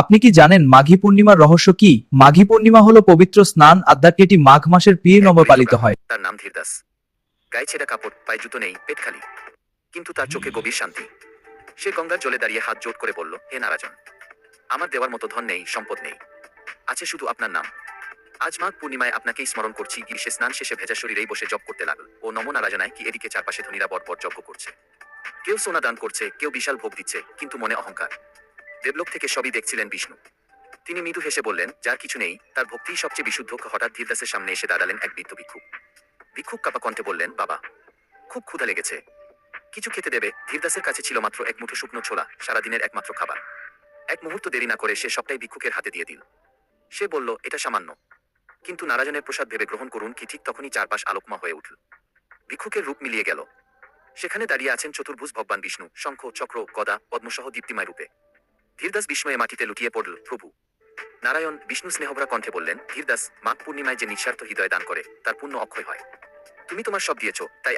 আপনি কি জানেন মাঘী পূর্ণিমার রহস্য কি? মাঘী পূর্ণিমা হলো পবিত্র স্নান আদ্যাটি এটি মাঘ মাসের পীর নব পালিত হয়। তার নাম ধীরদাস। গায়ে ছেঁড়া কাপড়, পায়ে জুতো নেই, পেট খালি। কিন্তু তার চোখে গভীর শান্তি। সে গঙ্গার জলে দাঁড়িয়ে হাত জোট করে বলল, হে নারাজন, আমার দেওয়ার মতো ধন নেই, সম্পদ নেই। আছে শুধু আপনার নাম। আজ মাঘ পূর্ণিমায় আপনাকেই স্মরণ করছি গ্রীষ্মে স্নান শেষে ভেজা শরীরেই বসে জপ করতে লাগল। ও নম নারাজনায় কি এদিকে চারপাশে ধনীরা বরপর যজ্ঞ করছে। কেউ সোনা দান করছে, কেউ বিশাল ভোগ দিচ্ছে, কিন্তু মনে অহংকার। দেবলোক থেকে সবই দেখছিলেন বিষ্ণু। তিনি মৃদু হেসে বললেন, যার কিছু নেই, তার ভক্তিই সবচেয়ে বিশুদ্ধ। হঠাৎ ধীরদাসের সামনে এসে দাঁড়ালেন এক বৃদ্ধ ভিক্ষুক ভিক্ষুক কাপা কণ্ঠে বললেন, বাবা, খুব ক্ষুধা লেগেছে। কিছু খেতে দেবে। ধীরদাসের কাছে ছিল মাত্র এক মুঠো শুকনো ছোলা, সারাদিনের একমাত্র খাবার। এক মুহূর্ত দেরি না করে সে সবটাই ভিক্ষুকের হাতে দিয়ে দিল। সে বলল, এটা সামান্য। কিন্তু নারাজনের প্রসাদ ভেবে গ্রহণ করুন কি ঠিক তখনই চারপাশ আলোকমা হয়ে উঠল। ভিক্ষুকের রূপ মিলিয়ে গেল। সেখানে দাঁড়িয়ে আছেন চতুর্ভুজ ভগবান বিষ্ণু, শঙ্খ, চক্র, গদা, পদ্মসহ দীপ্তিময় রূপে। ধীরদাস বিস্ময়ে মাটিতে লুটিয়ে পড়ল, প্রভু। নারায়ণ বিষ্ণু স্নেহভরা কণ্ঠে বললেন, ধীরদাস মাঘ পূর্ণিমায় যে নিঃস্বার্থ হৃদয় দান করে, তার পূর্ণ অক্ষয় হয়। তুমি তোমার সব দিয়েছ, তাই